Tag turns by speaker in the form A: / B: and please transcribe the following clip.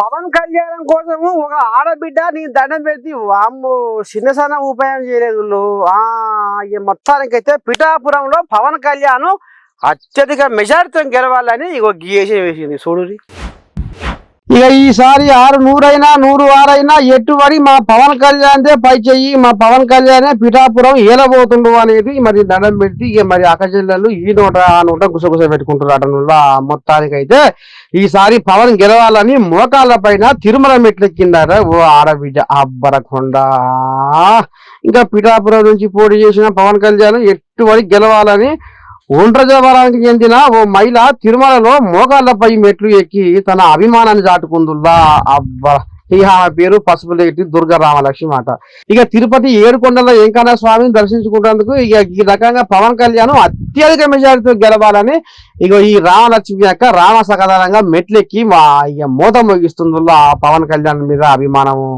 A: పవన్ కళ్యాణం కోసము ఒక ఆడబిడ్డ నీ దండం పెడితే వాము చిన్న సన్న ఉపాయం చేయలేదు వీళ్ళు. ఆ మొత్తానికైతే పిఠాపురంలో పవన్ కళ్యాణ్ అత్యధిక మెజారిటీ గెలవాలని ఇక గీయేసి వేసింది చూడు ఇక ఈసారి ఆరు నూరైనా నూరు ఆరైనా ఎట్టుబడి మా పవన్ కళ్యాణ్దే పై చెయ్యి మా పవన్ కళ్యాణే పిఠాపురం ఏలబోతుండు అనేది మరి దండం పెట్టి ఇక మరి అక్కచెల్లెలు ఈ నోట ఆ నోట గుసగుస పెట్టుకుంటారు అటనుల్లా మొత్తానికైతే ఈసారి పవన్ గెలవాలని మోకాళ్ళ పైన తిరుమల మెట్లెక్కిందట ఓ ఆడబిడ్డ అబ్బరకొండ. ఇంకా పిఠాపురం నుంచి పోటీ చేసిన పవన్ కళ్యాణ్ ఎట్టుబడి గెలవాలని ఒండ్రజవరానికి చెందిన ఓ మహిళ తిరుమలలో మోకాళ్ళపై మెట్లు ఎక్కి తన అభిమానాన్ని చాటుకుందుల్లా అబ్బా! ఇక ఆమె పేరు పసుపులేటి దుర్గా రామలక్ష్మి మాట. ఇక తిరుపతి ఏడుకొండల వెంకన్న స్వామిని దర్శించుకున్నందుకు ఇక ఈ రకంగా పవన్ కళ్యాణ్ అత్యధిక మెజారిటీతో గెలవాలని ఇక ఈ రామలక్ష్మి యొక్క రామ సకలంగా మెట్లెక్కి మా ఇక మూత మోగిస్తుందిలో ఆ పవన్ కళ్యాణ్ మీద అభిమానము?